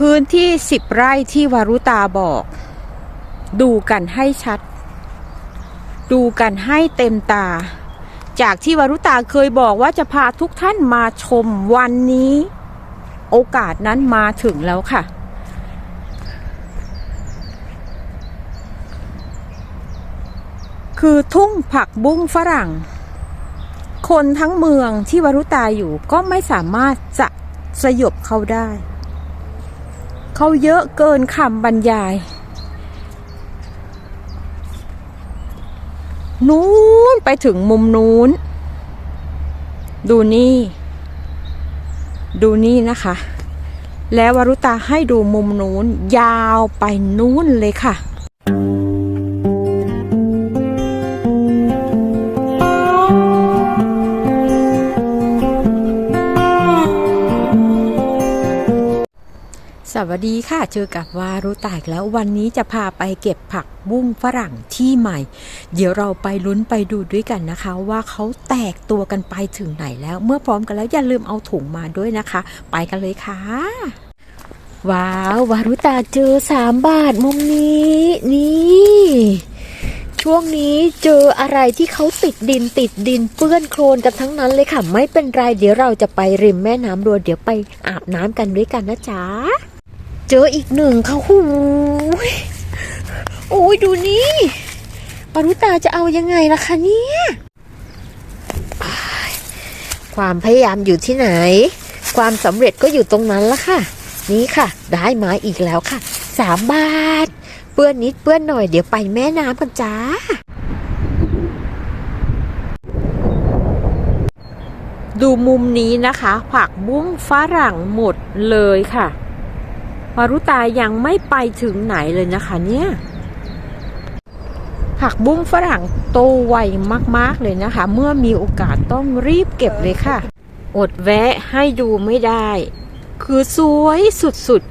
พื้นที่สิบไร่ที่วารุตาบอก ดูกันให้ชัด ดูกันให้เต็มตา จากที่วารุตาเคยบอกว่าจะพาทุกท่านมาชมวันนี้ โอกาสนั้นมาถึงแล้วค่ะ คือทุ่งผักบุ้งฝรั่ง คนทั้งเมืองที่วารุตาอยู่ก็ไม่สามารถจะสยบเขาได้ เขาเยอะเกินคำบรรยาย นู้นไปถึงมุมนู้น ดูนี่ ดูนี่นะคะ แล้ววรุตาให้ดูมุมนู้น ยาวไปนู้นเลยค่ะ สวัสดีค่ะ เจอกับวารุตาอีกแล้ววันนี้จะพาไปเก็บผักบุ้งฝรั่งที่ใหม่ เดี๋ยวเราไปลุ้นไปดูด้วยกันนะคะ ว่าเขาแตกตัวกันไปถึงไหนแล้ว เมื่อพร้อมกันแล้วอย่าลืมเอาถุงมาด้วยนะคะ ไปกันเลยค่ะ ว้าววารุตาเจอสามบาทมุมนี้นี่ช่วงนี้เจออะไรที่เขาติดดินติดดินเปื้อนโคลนกันทั้งนั้นเลยค่ะ ไม่เป็นไร เดี๋ยวเราจะไปริมแม่น้ำรวเดี๋ยวไปอาบน้ำกันด้วยกันนะจ๊ะ จออีกหนึ่งค่ะหูโอ้ยดูนี่ปารุตาจะเอายังไงล่ะคะเนี่ยอ้ายความพยายามอยู่ที่ไหน ความสำเร็จก็อยู่ตรงนั้นละค่ะ นี่ค่ะ ได้มาอีกแล้วค่ะสามบาท เปื้อนนิดเปื้อนหน่อยเดี๋ยวไปแม่น้ำกันจ้าดูมุมนี้นะคะ ผักบุ้งฝรั่งหมดเลยค่ะ วารุตายังไม่ไปถึงไหนเลยนะคะเนี่ยผักบุ้งฝรั่งโตไวมากๆเลยนะคะ เมื่อมีโอกาสต้องรีบเก็บเลยค่ะ อดแวะให้ดูไม่ได้ คือสวยสุด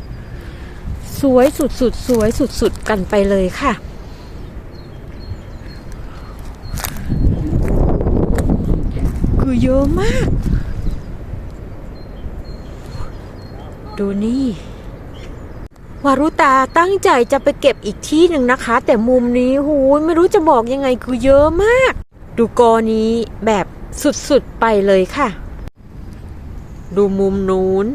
ๆ สวยสุดๆ สวยสุดๆ กันไปเลยค่ะคือเยอะมาก ดูนี่ วารุตาตั้งใจจะไปเก็บอีกที่หนึ่งนะคะ แต่มุมนี้หูยไม่รู้จะบอกยังไงคือเยอะมาก ดูกอนี้แบบสุดๆไปเลยค่ะ ดูมุมนู้น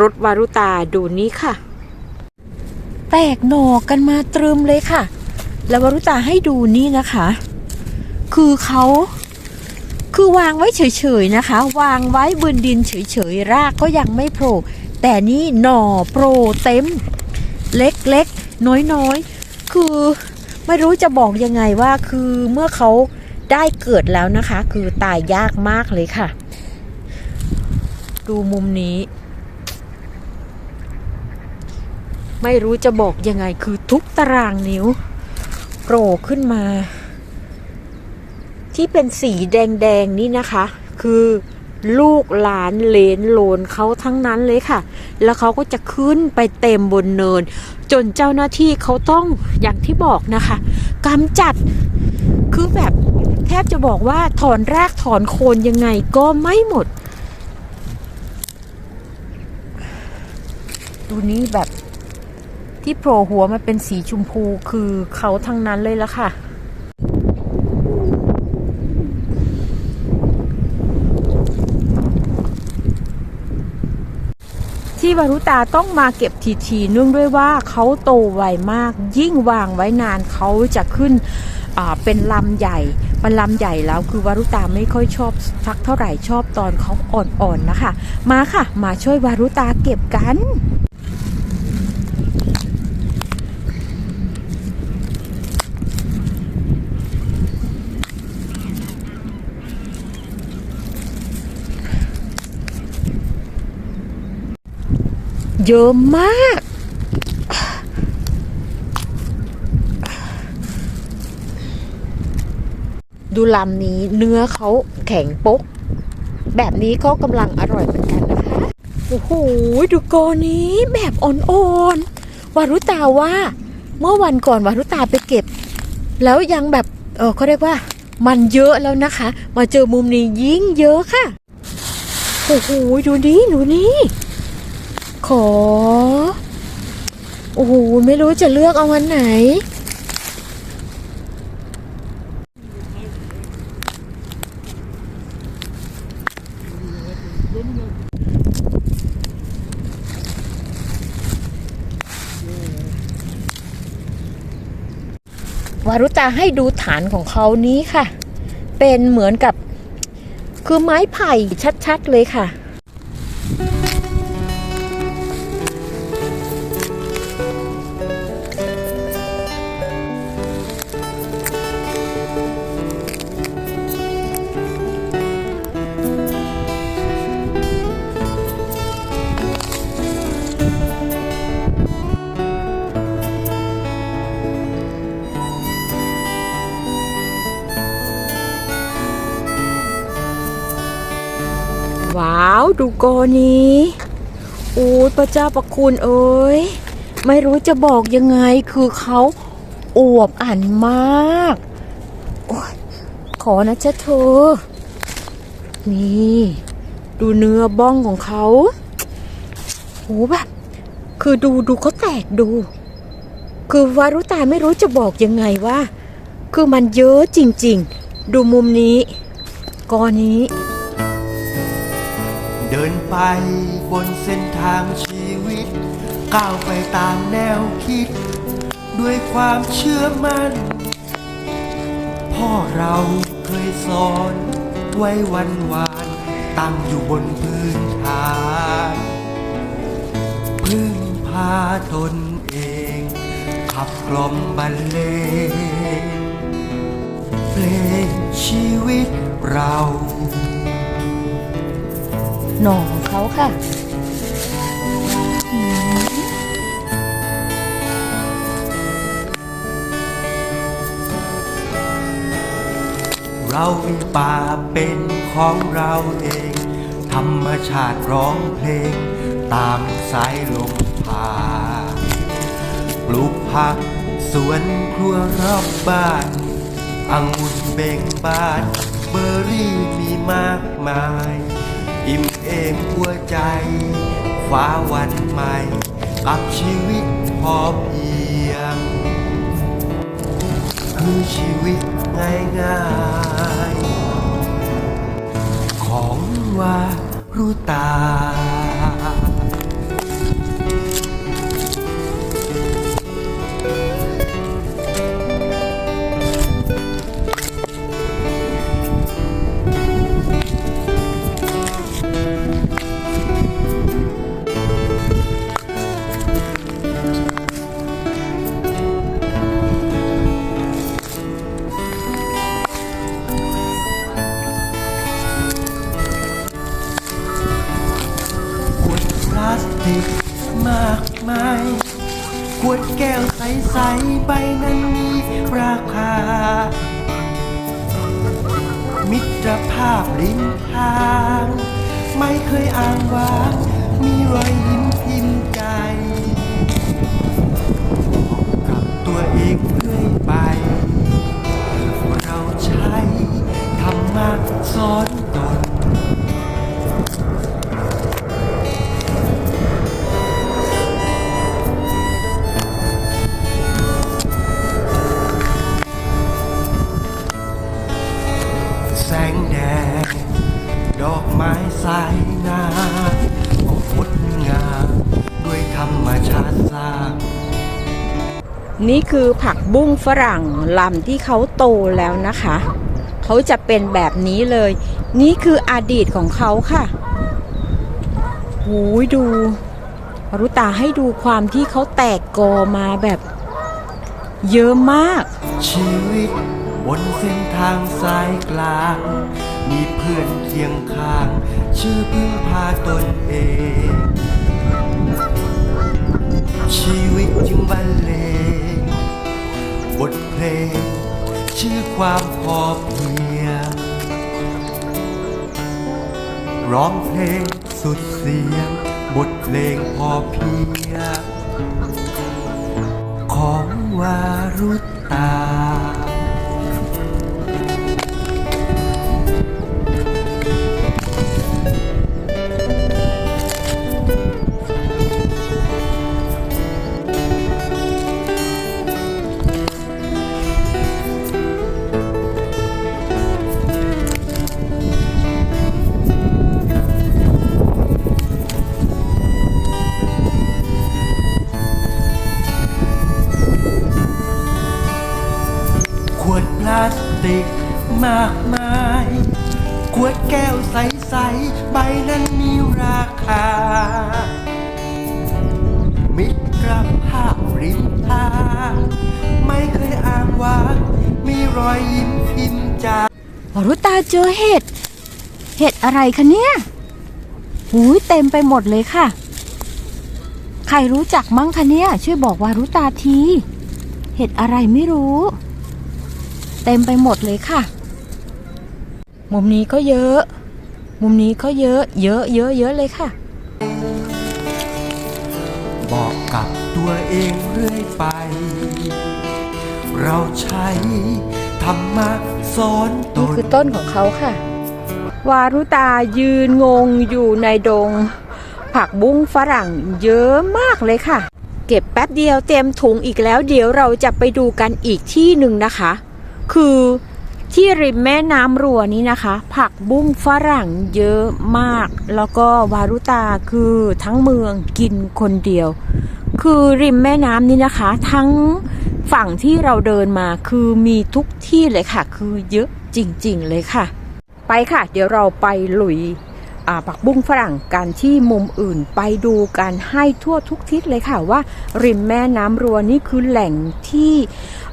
รถวารุตาดูนี้ค่ะ แตกหน่อกันมาตรึมเลยค่ะ แล้ววารุตาให้ดูนี่นะคะ คือเขาคือวางไว้เฉยๆนะคะ วางไว้บนดินเฉยๆรากก็ยังไม่โผล่ แต่นี่หน่อโปรเต็ม เล็กๆ น้อยๆ คือไม่รู้จะบอกยังไงว่าคือเมื่อเขาได้เกิดแล้วนะคะ คือตายยากมากเลยค่ะ ดูมุมนี้ ไม่รู้จะบอกยังไงคือทุกตารางนิ้วโผล่ขึ้นมา ที่เป็นสีแดง ๆ นี่นะคะ คือ ลูกหลานเลนโลนเขาทั้งนั้นเลยค่ะ แล้วเขาก็จะขึ้นไปเต็มบนเนิน จนเจ้าหน้าที่เขาต้องอย่างที่บอกนะคะกำจัดคือแบบแทบจะบอกว่าถอนรากถอนโคนยังไงก็ไม่หมด ดูนี้แบบที่โผล่หัวมาเป็นสีชมพูคือเขาทั้งนั้นเลยละค่ะ ที่วารุตาต้องมาเก็บทีทีเนื่องด้วยว่าเขาโตไวมาก ยิ่งวางไว้นานเขาจะขึ้นเป็นลำใหญ่เป็นลำใหญ่แล้วคือวารุตาไม่ค่อยชอบสักเท่าไหร่ชอบตอนเขาอ่อนๆนะคะ มาค่ะ มาช่วยวารุตาเก็บกัน เยอะมาก ดูลำนี้เนื้อเขาแข็งปก แบบนี้ก็กำลังอร่อยเหมือนกันนะคะ โอ้โห ดูกอนี้แบบอ่อนๆ วารุตาว่า เมื่อวันก่อนวารุตาไปเก็บ แล้วยังแบบ เออเขาเรียกว่า มันเยอะแล้วนะคะ มาเจอมุมนี้ยิ่งเยอะค่ะ โอ้โห ดูนี้ดูนี้ ขอ โอ้โห ไม่รู้จะเลือกเอาวันไหน วารุตาให้ดูฐานของเขานี้ค่ะ เป็นเหมือนกับคือไม้ไผ่ชัดๆเลยค่ะ ดูโกนี้โอ้พระเจ้าประคุณเอ้ย ไม่รู้จะบอกยังไงคือเขาอวบอันมากอขอนะจ๊ะเธอ นี่ ดูเนื้อบ้องของเขาโหแบบ คือดูดูเขาแตกดู คือวารุตาไม่รู้จะบอกยังไงว่า คือมันเยอะจริง ๆ ดูมุมนี้กอนี้ เดินไปบนเส้นทางชีวิต ก้าวไปตามแนวคิด ด้วยความเชื่อมั่น พ่อเราเคยสอน ไว้วันวานตั้งอยู่บนพื้นฐานพึ่งพาตนเอง ขับกล่อมบรรเลงเพลงชีวิตเรา หน่อของเขาค่ะเรามีป่าเป็นของเราเอง ธรรมชาติร้องเพลง ตามสายลมพาปลูกผักสวนครัวรอบบ้านองุ่นเบ่งบาน เบอร์รี่มีมากมาย เองหัวใจฟ้าวันใหม่กับชีวิตพอเพียงคือชีวิตง่ายง่ายของวารู้ตา กั นี่คือผักบุ้งฝรั่งลำที่เขาโตแล้วนะคะ เขาจะเป็นแบบนี้เลย นี่คืออดีตของเขาค่ะหูยดูรุตาให้ดูความที่เขาแตกกอมาแบบเยอะมาก ชีวิตบนเส้นทางสายกลาง มีเพื่อนเคียงข้าง ชื่อพึ่งพาตนเอง ชีวิตจึงบรรเลง ชื่อความพอเพียง ร้องเพลงสุดเสียง บทเพลงพอเพียง ของวารุตา วรุตาเจอเห็ด เห็ดอะไรคะเนี่ยหูยเต็มไปหมดเลยค่ะ ใครรู้จักมั้งคะเนี่ยช่วยบอกวารุตาที เห็ดอะไรไม่รู้ เต็มไปหมดเลยค่ะ มุมนี้ก็เยอะ มุมนี้ก็เยอะ เยอะเยอะเยอะเลยค่ะ บอกกับตัวเองเรื่อยไป เราใช้ รรมะสอนตนี่นคือต้นของเขาค่ะ วารุตายืนงงอยู่ในดง ผักบุ้งฝรั่งเยอะมากเลยค่ะ เก็บแป๊บเดียวเต็มถุงอีกแล้วเดี๋ยวเราจะไปดูกันอีกที่หนึ่งนะคะ คือที่ริมแม่น้ำรัวนี้นะคะ ผักบุ้งฝรั่งเยอะมาก แล้วก็วารุตาคือทั้งเมืองกินคนเดียว คือริมแม่น้ำนี้นะคะ ทั้ง ฝั่งที่เราเดินมาคือมีทุกที่เลยค่ะ คือเยอะจริง ๆ เลยค่ะ ไปค่ะ เดี๋ยวเราไปลุยอ่าผักบุ้งฝรั่งกันที่มุมอื่นไปดูกันให้ทั่วทุกทิศเลยค่ะว่า ริมแม่น้ำรัวนี่คือแหล่งที่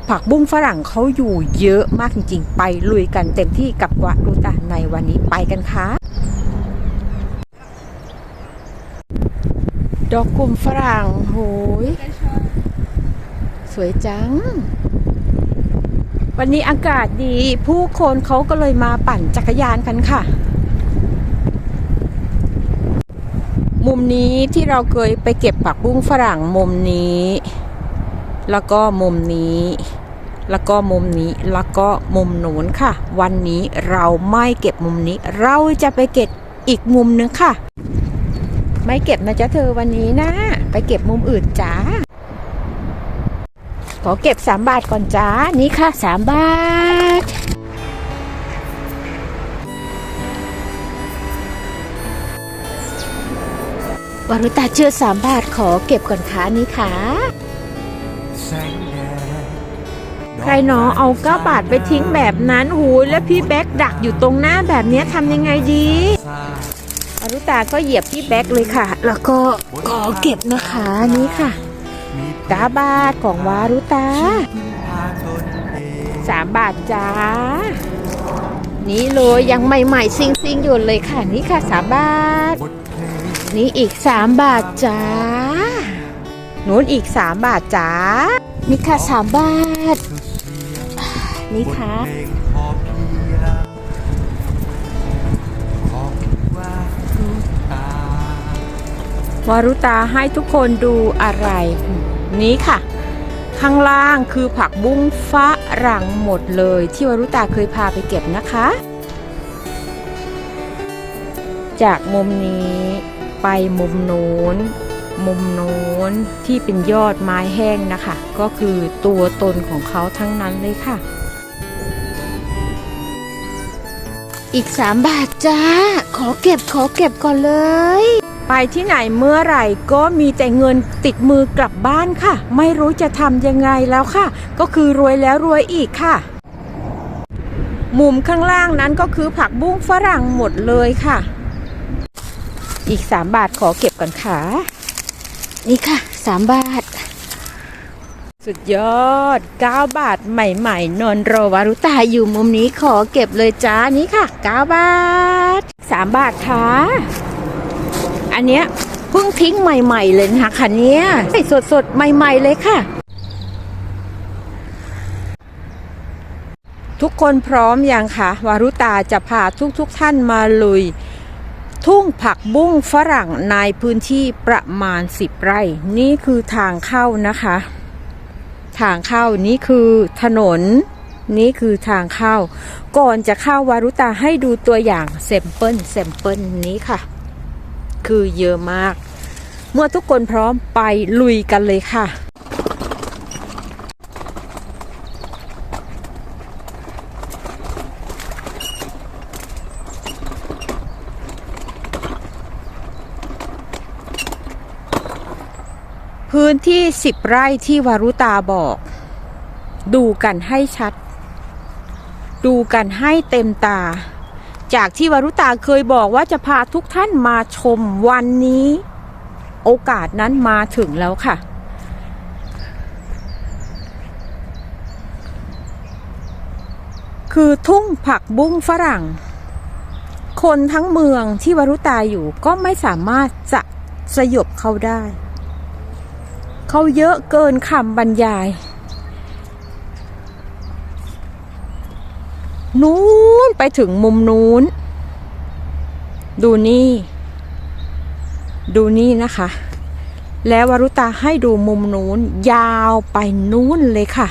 ผักบุ้งฝรั่งเขาอยู่เยอะมากจริง ๆ ไปลุยกันเต็มที่กับวารุตาในวันนี้ไปกันค่ะดอกกุมฝรั่งโหย สวยจัง วันนี้อากาศดี ผู้คนเขาก็เลยมาปั่นจักรยานกันค่ะ มุมนี้ที่เราเคยไปเก็บผักบุ้งฝรั่งมุมนี้ แล้วก็มุมนี้แล้วก็มุมนี้แล้วก็มุมหนูนค่ะ วันนี้เราไม่เก็บมุมนี้ เราจะไปเก็บอีกมุมนึงค่ะ ไม่เก็บนะจ๊ะเธอวันนี้นะ ไปเก็บมุมอื่นจ้า ขอเก็บ 3 บาทก่อนจ้า นี่ค่ะ 3 บาทวารุตาเชื่อ 3 บาทขอเก็บก่อนค่ะนี่ค่ะแสงแดดใครหนอเอา9บาทไปทิ้งแบบนั้นหูยแล้วพี่แบ็กดักอยู่ตรงหน้าแบบเนี้ยทำยังไงดีสร้างวารุตาก็เหยียบพี่แบ็กเลยค่ะ แล้วก็ขอเก็บนะคะนี่ค่ะมี กาบาทของวารุตาพึ่งพาตนเองสามบาทจ้า นี่เลยยังใหม่ๆซิงซิงๆอยู่เลยค่ะนี่ค่ะสามบาทบทเพลงนี่อีกสามบาทจ้านู้นอีกสามบาทจ้านี่ค่ะสามบาทคือเสียงนี่บทค่ะ วารุตาให้ทุกคนดูอะไร นี้ค่ะ ข้างล่างคือผักบุ้งฝรั่งหมดเลย ที่วารุตาเคยพาไปเก็บนะคะ จากมุมนี้ไปมุมโน้น มุมโน้นที่เป็นยอดไม้แห้งนะคะ ก็คือตัวตนของเขาทั้งนั้นเลยค่ะ อีก3บาทจ้า ขอเก็บขอเก็บก่อนเลย ไปที่ไหนเมื่อไหร่ก็มีแต่เงินติดมือกลับบ้านค่ะ ไม่รู้จะทำยังไงแล้วค่ะ ก็คือรวยแล้วรวยอีกค่ะ มุมข้างล่างนั้นก็คือผักบุ้งฝรั่งหมดเลยค่ะ อีก 3 บาทขอเก็บก่อนค่ะ นี่ค่ะ 3 บาท สุดยอด 9 บาทใหม่ๆนอนรอวารุตาอยู่มุมนี้ขอเก็บเลยจ้านี่ค่ะ 9 บาท 3 บาทค่ะ อันเนี้ยเพิ่งทิ้งใหม่ ๆ เลยนะคะคันเนี้ยสดๆ ใหม่ ๆ เลยค่ะ ทุกคนพร้อมอยังคะวารุตาจะพาทุกๆทท่านมาลุย ทุ่งผักบุ้งฝรั่งในพื้นที่ประมาณ 10 ไร่ นี่คือทางเข้านะคะ ทางเข้านี่คือถนนนี่คือทางเข้า ก่อนจะเข้าวารุตาให้ดูตัวอย่างเซมเปิลเซมเปิลนี้ค่ะ คือเยอะมาก เมื่อทุกคนพร้อมไปลุยกันเลยค่ะพื้นที่10ไร่ที่วารุตาบอก ดูกันให้ชัด ดูกันให้เต็มตา จากที่วรุตาเคยบอกว่าจะพาทุกท่านมาชมวันนี้ โอกาสนั้นมาถึงแล้วค่ะ คือทุ่งผักบุ้งฝรั่ง คนทั้งเมืองที่วรุตาอยู่ก็ไม่สามารถจะสยบเขาได้ เขาเยอะเกินคำบรรยาย นู้ นไปถึงมุมนู้น ดูนี่ ดูนี่นะคะ แล้ววรุตาให้ดูมุมนู้น ยาวไปนู้นเลยค่ะ